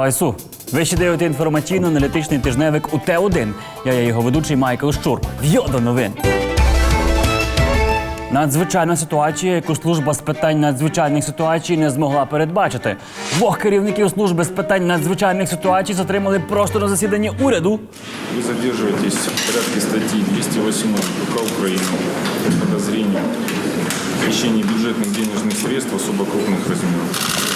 Слава Ісу! Ви ще дивите інформаційно-аналітичний тижневик УТ-1. Я є його ведучий Майкл Щур. В'йо до новин. Надзвичайна ситуація, яку служба з питань надзвичайних ситуацій не змогла передбачити. Двох керівників служби з питань надзвичайних ситуацій затримали просто на засіданні уряду. Вы задерживаетесь в порядке статьи 208 УК Украины по подозрению в хищении бюджетных денежных средств особо крупных размеров.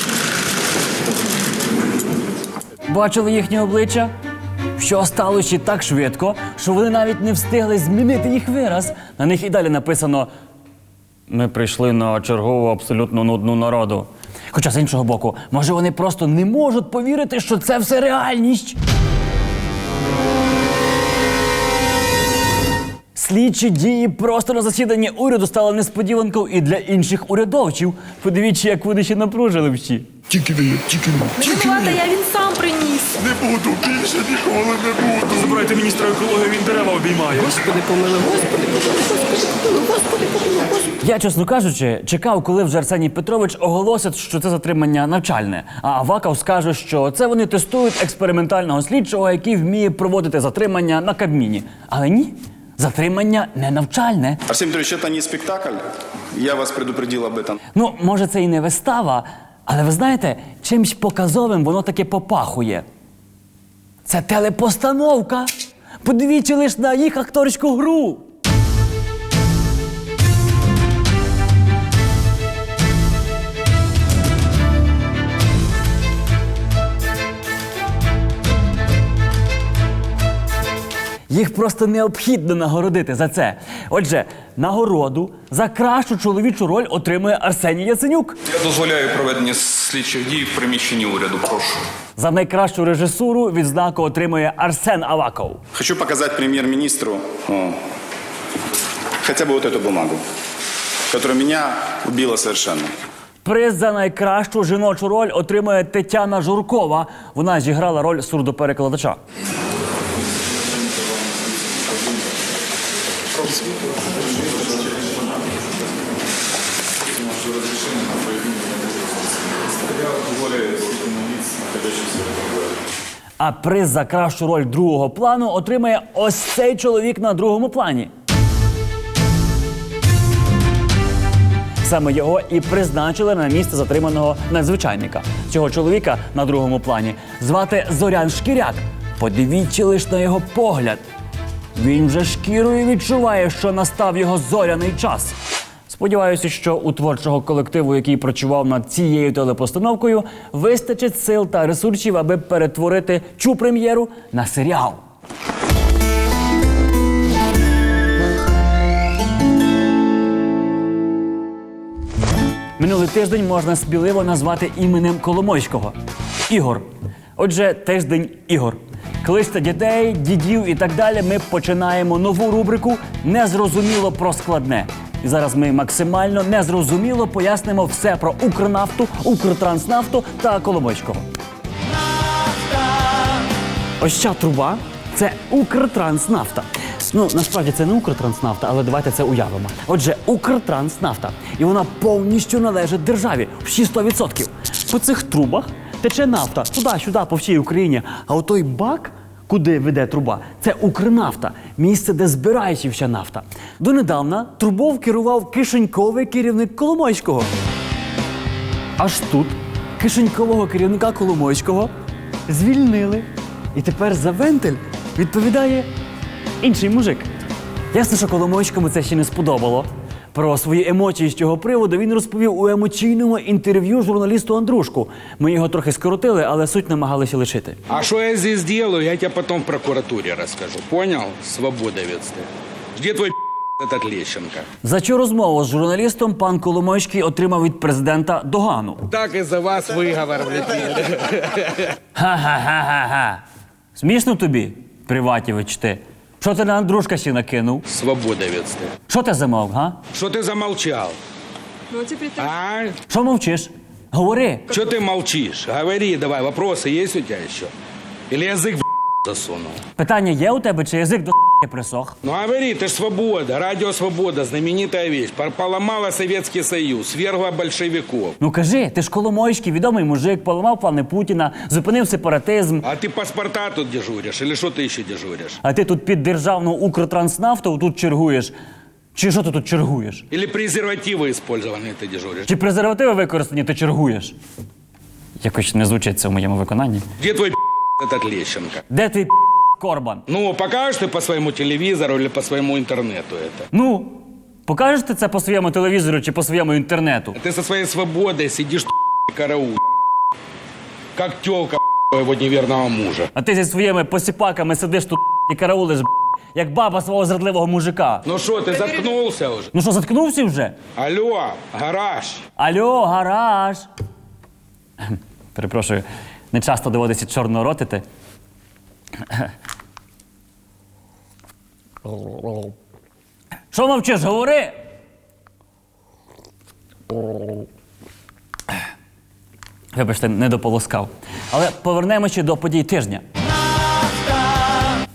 Бачили їхні обличчя? Що сталося так швидко, що вони навіть не встигли змінити їх вираз. На них і далі написано: Ми прийшли на чергову абсолютно нудну народу. Хоча з іншого боку, може вони просто не можуть повірити, що це все реальність. Слідчі дії просто на засіданні уряду стали несподіванкою і для інших урядовців. Подивіться, як вони ще напружили всі. Тільки не, тільки не, Не тільки винувата, я він сам приніс. Не буду, більше ніколи не буду. Забирайте міністра екології, він дерева обіймає. Господи, помили, Господи, помили, Господи, помили, Господи, помили, Господи. Я, чесно кажучи, чекав, коли вже Арсеній Петрович оголосить, що це затримання навчальне. А Аваков скаже, що це вони тестують експериментального слідчого, який вміє проводити затримання на Кабміні. Але ні, затримання не навчальне. Арсений Петрович, це не спектакль. Я вас предупредил об этом. Ну, може, це і не вистава, але ви знаєте, чимсь показовим воно таке попахує. Це телепостановка. Подивіться лише на їх акторську гру. Їх просто необхідно нагородити за це. Отже, нагороду за кращу чоловічу роль отримує Арсеній Яценюк. Я дозволяю проведення слідчих дій в приміщенні уряду. Прошу. За найкращу режисуру відзнаку отримує Арсен Аваков. Хочу показать премьер-министру о, хотя бы вот эту бумагу, которая меня убила совершенно. Приз за найкращу жіночу роль отримує Тетяна Журкова. Вона зіграла роль сурдоперекладача. А приз за кращу роль другого плану отримає ось цей чоловік на другому плані. Саме його і призначили на місце затриманого надзвичайника. Цього чоловіка на другому плані звати Зорян Шкіряк. Подивіться лиш на його погляд. Він вже шкірою відчуває, що настав його зоряний час. Сподіваюся, що у творчого колективу, який працював над цією телепостановкою, вистачить сил та ресурсів, аби перетворити цю прем'єру на серіал. Минулий тиждень можна сміливо назвати іменем Коломойського Ігор. Отже, тиждень ігор. Кличте дітей, дідів і так далі. Ми починаємо нову рубрику Незрозуміло про складне. І зараз ми максимально незрозуміло пояснимо все про Укрнафту, Укртранснафту та Коломойського. Ось ця труба це Укртранснафта. Ну насправді це не Укртранснафта, але давайте це уявимо. Отже, Укртранснафта. І вона повністю належить державі. Всі 100%. По цих трубах тече нафта туди-сюди, по всій Україні. А отой бак, куди веде труба, це Укрнафта, місце, де збирається вся нафта. Донедавна трубов керував кишеньковий керівник Коломойського. Аж тут кишенькового керівника Коломойського звільнили. І тепер за вентиль відповідає інший мужик. Ясно, що Коломойському це ще не сподобало. Про свої емоції з цього приводу він розповів у емоційному інтерв'ю журналісту Андрушку. Ми його трохи скоротили, але суть намагалися лишити. А что я здесь делаю, я тебе потом в прокуратуре расскажу. Понял? Свободовец ты. Где твой этот Лещенко? За цю розмову з журналістом пан Коломойський отримав від президента догану. Так из-за вас выговор влепили. Ха-ха-ха-ха-ха. Смішно тобі, Приватівич, ти? Що ти на Андрушка ще накинув? Свободовец ты. Що ти замовк, га? Что ты замолчал? Ну, теперь ты... А? Що мовчиш? Говори. Что ты молчишь? Говори давай, вопросы есть у тебя еще? Или язык в засунул? Питання є у тебе, чи язик до присох. Ну говори, ты ж свобода, радио свобода, знаменитая вещь. Пор- Поломала Советский Союз, свергла большевиков. Ну кажи, ти ж Коломойський, відомий мужик, поламав плани Путіна, зупинив сепаратизм. А ты паспорта тут дежуришь или что ты еще дежуришь? А ти тут під державну Укртранснафту тут чергуєш. Чи що ти тут чергуєш? Или презервативы использованные ты дежуришь? Чи презервативи використані, ти чергуєш? Якось не звучить це в моєму виконанні. Где твой этот Лещенко? Де твій Корбан? Ну, покажешь ты по своему телевизору или по своему интернету это? Ну, покажеш ти це по своєму телевізору чи по своєму інтернету? Ты со своей свободой сидишь караул, как телка его неверного мужа. А ти зі своїми посіпаками сидиш тут і караулиш, як баба свого зрадливого мужика. Ну что, ты заткнулся уже? Ну що, заткнувся вже? Алло, гараж. Алло, гараж. Перепрошую, не часто доводиться чорно ротити. Що мовчиш, говори? Вибачте, не дополоскав. Але повернемося до подій тижня.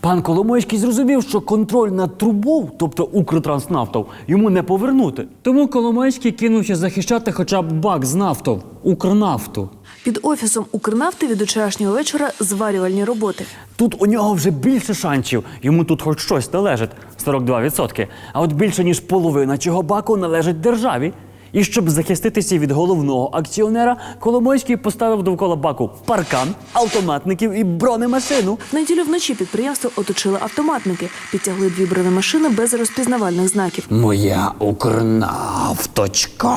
Пан Коломойський зрозумів, що контроль над трубов, тобто Укртранснафтов, йому не повернути. Тому Коломойський кинувся захищати хоча б бак з нафтов Укрнафту. Під офісом Укрнафти від вчорашнього вечора зварювальні роботи. Тут у нього вже більше шансів. Йому тут хоч щось належить 42%. А от більше ніж половина цього баку належить державі. І щоб захиститися від головного акціонера, Коломойський поставив довкола баку паркан, автоматників і бронемашину. В неділю вночі підприємство оточили автоматники, підтягли дві бронемашини без розпізнавальних знаків. Моя Укрнафточка.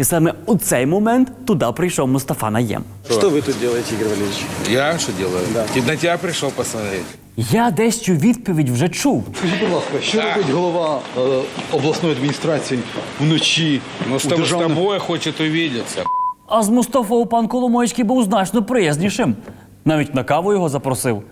І саме у цей момент туди прийшов Мустафа Наєм. Что вы тут делаете, Игорь Валерьевич? Я что делаю? Да. На тебя пришел посмотреть. Я десь цю відповідь вже чув. Скажіть, будь ласка, що робить голова е, обласної адміністрації вночі Ну, с, у державних... тобой хочет увидеться. А з Мустафою пан Коломойський був значно приязнішим. Навіть на каву його запросив,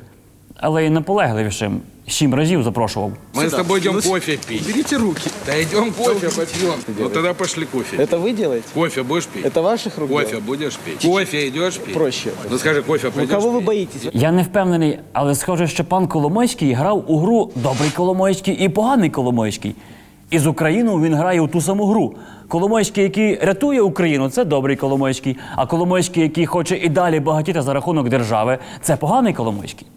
але й наполегливішим. Сім разів запрошував. Мы с тобой идем Ну, кофе пить. Берите руки. Да идем кофе попьем. Ну тогда пошли кофе. Это вы делаете? Кофе будешь пить? Это ваших рук Кофе дело? будешь пить? Кофе идешь пить? Проще. Ну скажи, кофе Ну, пойдешь кого вы пить? боитесь? Я не впевнений, але схоже, що пан Коломойський грав у гру Добрий Коломойський і поганий Коломойський. І з Україною він грає у ту саму гру. Коломойський, який рятує Україну, це добрий Коломойський. А Коломойський, який хоче і далі багатіти за рахунок держави, це поганий Коломойський.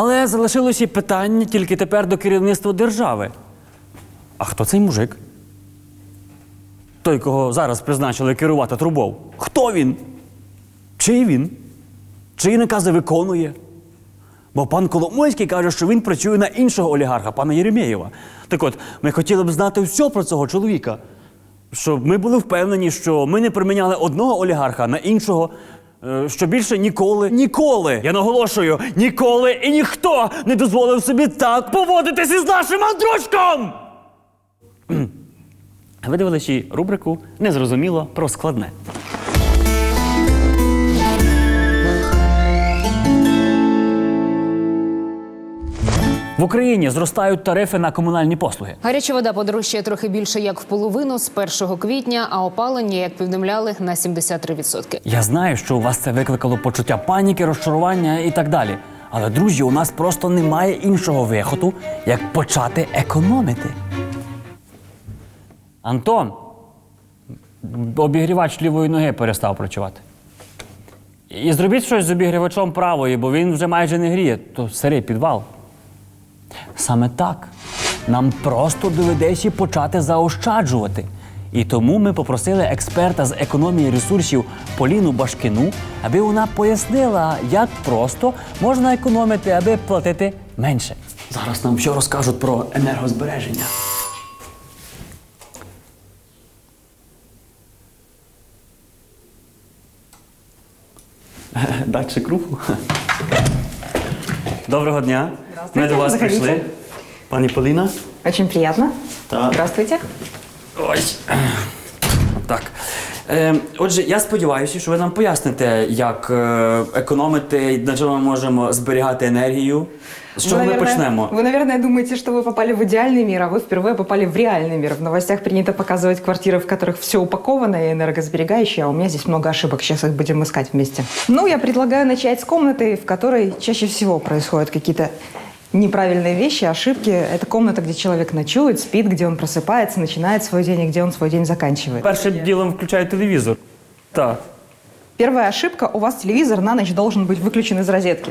Але залишилося питання тільки тепер до керівництва держави. А хто цей мужик? Той, кого зараз призначили керувати трубов. Хто він? Чий він? Чиї накази виконує? Бо пан Коломойський каже, що він працює на іншого олігарха, пана Єремєєва. Так от, ми хотіли б знати все про цього чоловіка. Щоб ми були впевнені, що ми не приміняли одного олігарха на іншого, що більше ніколи, ніколи, я наголошую, ніколи і ніхто не дозволив собі так поводитися із нашим Андрушком! Ви дивилися рубрику Незрозуміло про складне. В Україні зростають тарифи на комунальні послуги. Гаряча вода подорожчає трохи більше як в половину з 1 квітня, а опалення, як повідомляли, на 73%. Я знаю, що у вас це викликало почуття паніки, розчарування і так далі. Але, друзі, у нас просто немає іншого виходу, як почати економити. Антон, обігрівач лівої ноги перестав працювати. І зробіть щось з обігрівачом правої, бо він вже майже не гріє, то сирий підвал. Саме так. Нам просто доведеться почати заощаджувати. І тому ми попросили експерта з економії ресурсів Поліну Башкину, аби вона пояснила, як просто можна економити, аби платити менше. Зараз нам все розкажуть про енергозбереження. Датчик руху. Доброго дня. Ми до вас заходите. прийшли. Пані Поліна. Очень приятно. Так. Здравствуйте. Ой. Так. Е, отже, я сподіваюся, що ви нам поясните, як е, економити, на чому ми можемо зберігати енергію. З чого ми почнемо? Вы, наверное, думаете, что вы попали в идеальный мир, а вы впервые попали в реальный мир. В новостях принято показывать квартиры, в которых все упаковано и энергосберегающее, а у меня здесь много ошибок. Сейчас их будем искать вместе. Ну, я предлагаю начать с комнаты, в которой чаще всего происходят какие-то неправильные вещи, ошибки. Это комната, где человек ночует, спит, где он просыпается, начинает свой день и где он свой день заканчивает. Першим ділом включаю телевізор. Так. Первая ошибка. У вас телевизор на ночь должен быть выключен из розетки.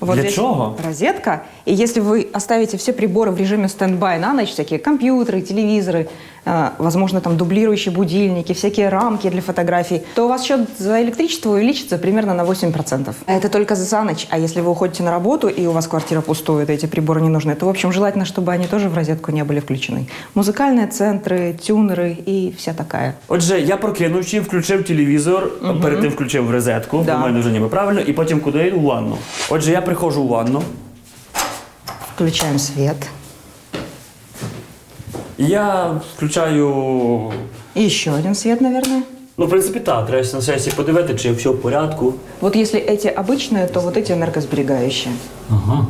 Вот Для здесь чего? Розетка. И если вы оставите все приборы в режиме стендбай на ночь, всякие компьютеры, телевизоры, э, возможно, там дублирующие будильники, всякие рамки для фотографий, то у вас счет за электричество увеличится примерно на 8%. А Это только за ночь. А если вы уходите на работу, и у вас квартира пустует, и эти приборы не нужны, то, в общем, желательно, чтобы они тоже в розетку не были включены. Музыкальные центры, тюнеры и вся такая. Отже, я прокинувши, включив телевізор, перед тим включив розетку, Да. у мене вже ніби правильно, і потім куди? У ванну. Отже, я приходжу у ванну, Включаем свет. я включаю. И еще один свет, наверное. Ну, в принципі, так, треба на сесії подивити, чи все в порядку. Вот если эти обычные, то вот эти энергосберегающие. Ага.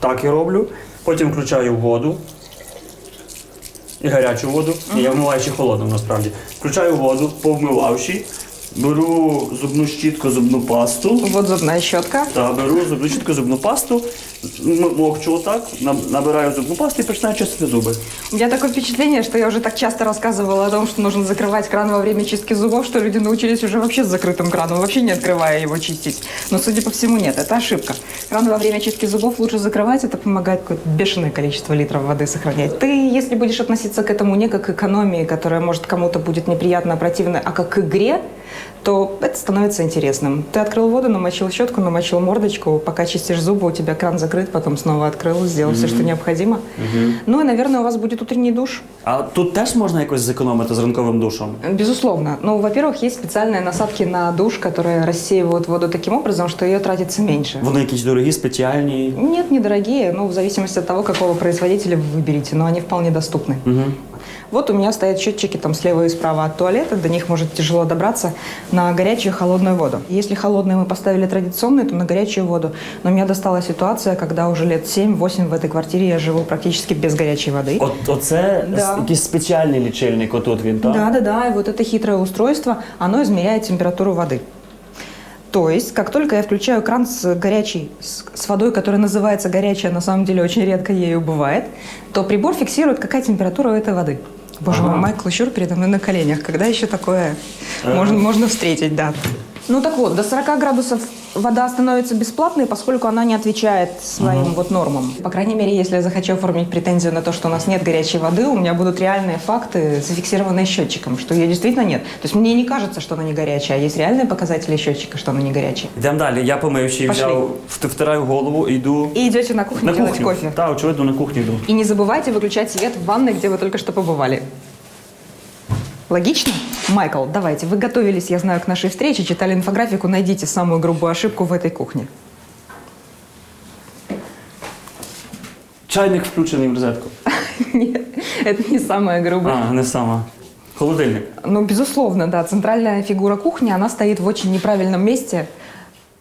Так і роблю. Потім включаю воду. І гарячу воду. Ні, я вмиваю ще холодну насправді. Включаю воду, повмивавши. Беру зубну щітку, зубну пасту. Вот зубная щетка. Та беру зубну щітку, зубну пасту, м- мокчу отак, на- набираю зубну пасту і починаю чистити зуби. У меня такое впечатление, что я уже так часто рассказывала о том, что нужно закрывать кран во время чистки зубов, что люди научились уже вообще с закрытым краном, вообще не открывая его чистить. Но, судя по всему, нет, это ошибка. Кран во время чистки зубов лучше закрывать, это помогает какое-то бешеное количество литров воды сохранять. Ты, если будешь относиться к этому не как к экономии, которая, может, кому-то будет неприятно, противно, а как к игре, то это становится интересным. Ты открыл воду, намочил щетку, намочил мордочку, пока чистишь зубы, у тебя кран закрыт, потом снова открыл, сделал все, что необходимо. Ну и, наверное, у вас будет утренний душ. А тут теж можна якось зекономити з ранковим душом. Безусловно. Ну, во-первых, есть специальные насадки на душ, которые рассеивают воду таким образом, что ее тратится меньше. Вони якісь дорогі, спеціальні. Нет, недорогие, ну, в зависимости от того, какого производителя вы выберете, но они вполне доступны. Вот у меня стоят счетчики там слева и справа от туалета, до них может тяжело добраться на горячую и холодную воду. Если холодную мы поставили традиционную, то на горячую воду. Но мне достала ситуация, когда уже лет 7-8 в этой квартире я живу практически без горячей воды. От оце Да. якийсь спеціальний лічильник, отут він, так? Да, да, да. И вот это хитрое устройство, оно измеряет температуру воды. То есть, как только я включаю кран с горячей, с, с водой, которая называется горячая, на самом деле очень редко ею бывает, то прибор фиксирует, какая температура у этой воды. Боже мой, Майкл Щур передо мной на коленях. Когда еще такое можно, можно встретить, да. Ну так вот, до 40 градусов вода становится бесплатной, поскольку она не отвечает своим вот нормам. По крайней мере, если я захочу оформить претензию на то, что у нас нет горячей воды, у меня будут реальные факты, зафиксированные счетчиком, что ее действительно нет. То есть мне не кажется, что она не горячая, а есть реальные показатели счетчика, что она не горячая. Йдемо далі. Я помивши, Пошли. взяв, вт- втираю голову і йду И идете на кухню на делать кухню. кофе. Так, очевидно, на кухню йду. И не забывайте выключать свет в ванной, где вы только что побывали. Логично? Майкл, давайте, вы готовились, я знаю, к нашей встрече, читали инфографику, найдите самую грубую ошибку в этой кухне. Чайник включений в розетку. Нет, это не самая грубая. А, не сама. Холодильник. Ну, безусловно, да, центральная фигура кухни, она стоит в очень неправильном месте.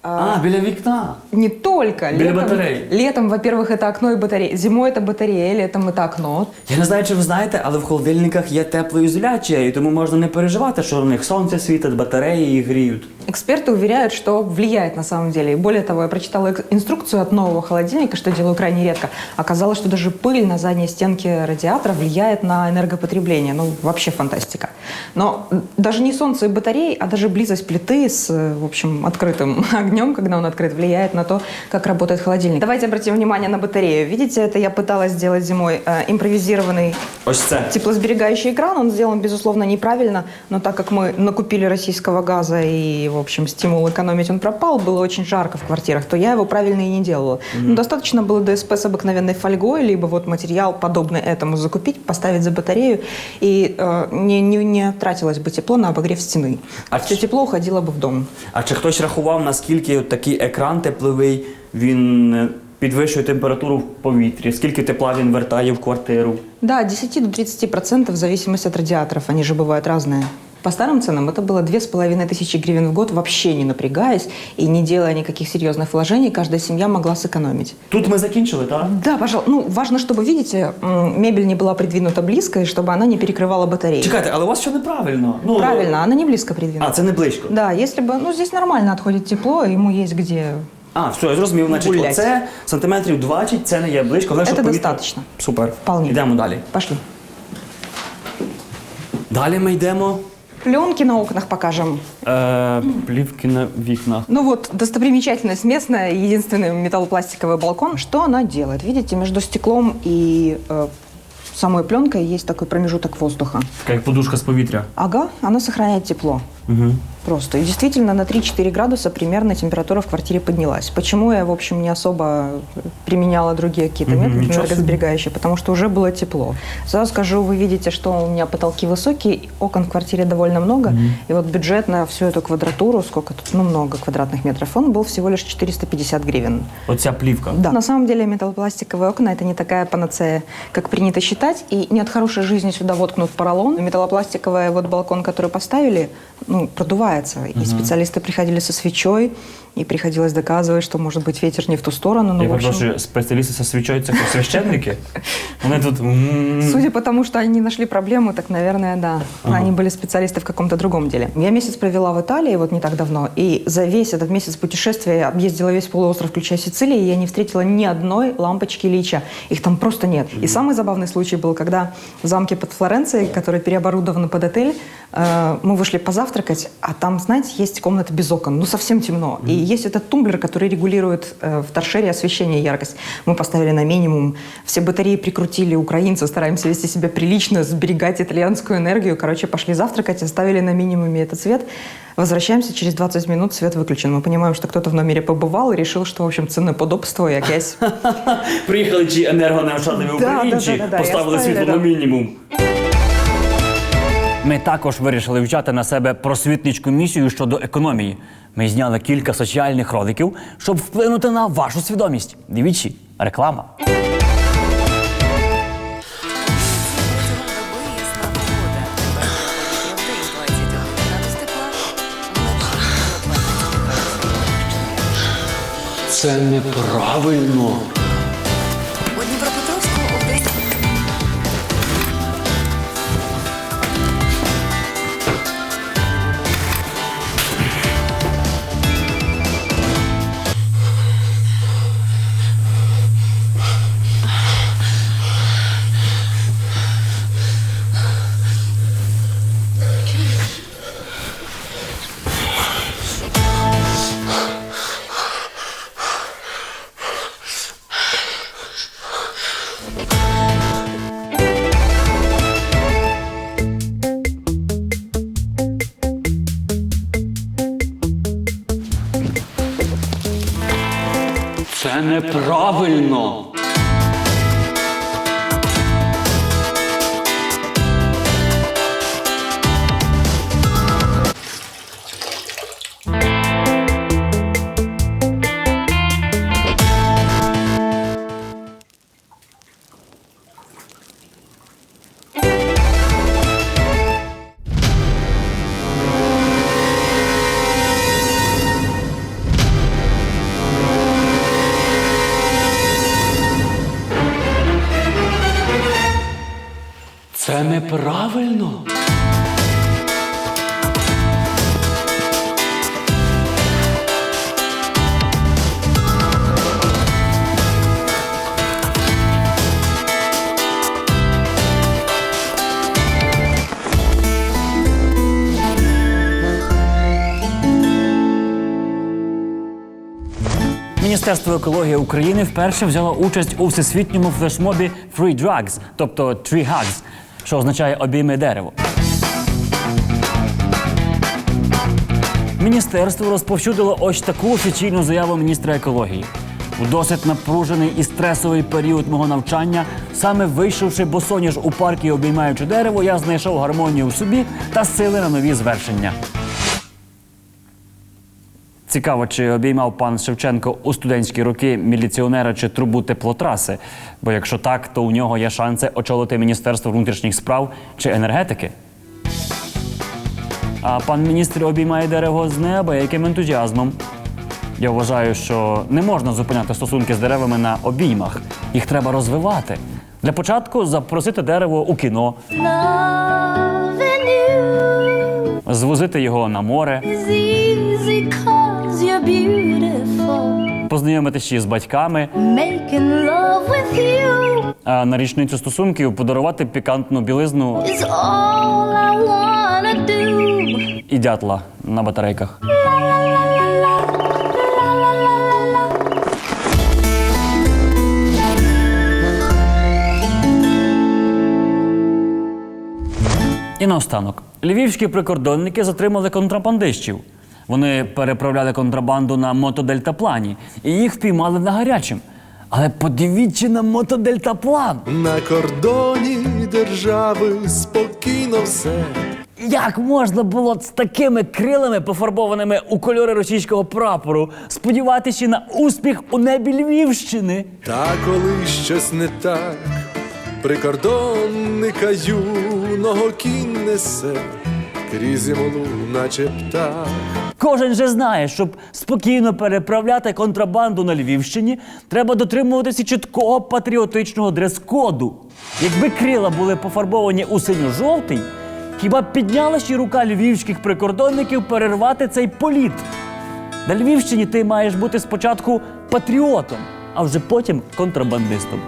А, біля вікна. Не только. Біля батареї. летом, во-первых, это окно и батарея. Зимой это батарея, летом это окно. Я не знаю, чи ви знаєте, але в холодильниках є теплоізоляція, і тому можна не переживати, що в них сонце світить, батареї їх гріють. Эксперты уверяют, что влияет на самом деле. И более того, я прочитала эк- инструкцию от нового холодильника, что делаю крайне редко. Оказалось, что даже пыль на задней стенке радиатора влияет на энергопотребление. Ну, вообще фантастика. Но м, даже не солнце и батареи, а даже близость плиты с, э, в общем, открытым огнем, когда он открыт, влияет на то, как работает холодильник. Давайте обратим внимание на батарею. Видите, это я пыталась сделать зимой э, импровизированный це. Теплосберегающий экран, он сделан, безусловно, неправильно, но так как мы накупили российского газа и, в общем, стимул экономить он пропал, было очень жарко в квартирах, то я его правильно и не делала. Ну, достаточно было ДСП с обыкновенной фольгой, либо вот материал, подобный этому, закупить, поставить за батарею, и э, не, не, не тратилось бы тепло на обогрев стены. А Все ч- тепло уходило бы в дом. А чи хтось рахував, наскільки от такий екран тепловий він е, підвищує температуру в повітрі? Скільки тепла він вертає в квартиру? Да, от 10 до 30% в зависимости от радиаторов, они же бывают разные. По старым ценам это было две с половиной тысячи гривен в год, вообще не напрягаясь и не делая никаких серьезных вложений, каждая семья могла сэкономить. Тут ми закінчили, так? Да, пожалуйста. Ну, важно, чтобы, видите, м, мебель не была придвинута близко, и чтобы она не перекрывала батареи. Чекайте, але у вас що неправильно? Ну, Правильно, она не близко придвинута. А, це не близько. Да, если бы, ну, здесь нормально отходит тепло, ему есть где А, все, я зрозумів. Значить, Гулять. оце сантиметрів 20, це не є близько. але Це щоб повітря- достатньо. Супер. Вполне. Йдемо далі. Пошли. Далі ми йдемо. Пленки на окнах покажем. Е, плівки на вікнах. Ну вот, достопримечательность местная, единственный металлопластиковый балкон. Что она делает? Видите, между стеклом и э, самой пленкой есть такой промежуток воздуха. Така як подушка з повітря. Ага, она сохраняет тепло. Угу. Просто. И действительно на 3-4 градуса примерно температура в квартире поднялась. Почему я, в общем, не особо применяла другие какие-то Мгм, методы энергосберегающие, потому что уже было тепло. Сразу скажу, вы видите, что у меня потолки высокие, окон в квартире довольно много, и вот бюджет на всю эту квадратуру, сколько тут, ну, много квадратных метров, он был всего лишь 450 гривен. Оця плівка. Да. На самом деле металлопластиковые окна это не такая панацея, как принято считать. И не от хорошей жизни сюда воткнут поролон. Металлопластиковый вот балкон, который поставили, ну, продувается. И специалисты приходили со свечой, и приходилось доказывать, что, может быть, ветер не в ту сторону. Ну, Я в общем, перепрошую, спеціалісти зі свічою це як священники? Вони тут. м, Судя по тому, что они нашли проблему, так, наверное, да. Они были специалисты в каком-то другом деле. Я месяц провела в Италии вот не так давно, и за весь этот месяц путешествия я объездила весь полуостров, включая Сицилию, и я не встретила ни одной лампочки Лича. Их там просто нет. И самый забавный случай был, когда в замке под Флоренцией, который переоборудован под отель, э, мы вышли позавтракать, а там, знаете, есть комната без окон, ну совсем темно. И есть этот тумблер, который регулирует э, в торшере освещение и яркость. Мы поставили на минимум, все батареи прикрутили, украинцы, стараемся вести себя прилично, сберегать итальянскую энергию. Короче, пошли завтракать, оставили на минимуме этот свет. Возвращаемся, через 20 минут свет выключен. Мы понимаем, что кто-то в номере побывал и решил, что, в общем, ценоподобство и якесь. Приїхали ті енергонеощадливі Да, українці, да, да, да, да, поставили я світло ставлю, на да. мінімум. Ми також вирішили взяти на себе просвітницьку місію щодо економії. Ми зняли кілька соціальних роликів, щоб вплинути на вашу свідомість. Дивіться, реклама. Це неправильно. Неправильно. Міністерство екології України вперше взяло участь у всесвітньому флешмобі Free Drugs, тобто Tree Hugs, що означає обійми дерево. Міністерство розповсюдило ось таку офіційну заяву міністра екології. У досить напружений і стресовий період мого навчання, саме вийшовши босоніж у парк і обіймаючи дерево, я знайшов гармонію в собі та сили на нові звершення. Цікаво, чи обіймав пан Шевченко у студентські роки міліціонера чи трубу теплотраси. Бо якщо так, то у нього є шанси очолити Міністерство внутрішніх справ чи енергетики. А пан міністр обіймає дерево з неба яким ентузіазмом. Я вважаю, що не можна зупиняти стосунки з деревами на обіймах. Їх треба розвивати. Для початку запросити дерево у кіно, звозити його на море, познайомити ще з батьками, а на річницю стосунків подарувати пікантну білизну і дятла на батарейках. І наостанок. Львівські прикордонники затримали контрабандистів. Вони переправляли контрабанду на мотодельтаплані і їх впіймали на гарячим. Але подивіться на мотодельтаплан. На кордоні держави спокійно все. Як можна було з такими крилами, пофарбованими у кольори російського прапору, сподіватися на успіх у небі Львівщини? Та коли щось не так, прикордонника юного кінь несе, крізь зимолу, наче птах. Кожен же знає, щоб спокійно переправляти контрабанду на Львівщині, треба дотримуватися чіткого патріотичного дрес-коду. Якби крила були пофарбовані у синьо-жовтий, хіба б підняла ще рука львівських прикордонників перервати цей політ? На Львівщині ти маєш бути спочатку патріотом, а вже потім контрабандистом.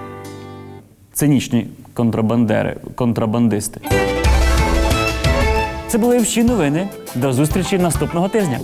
Цинічні контрабандери, контрабандисти. Це були всі новини. До зустрічі наступного тижня.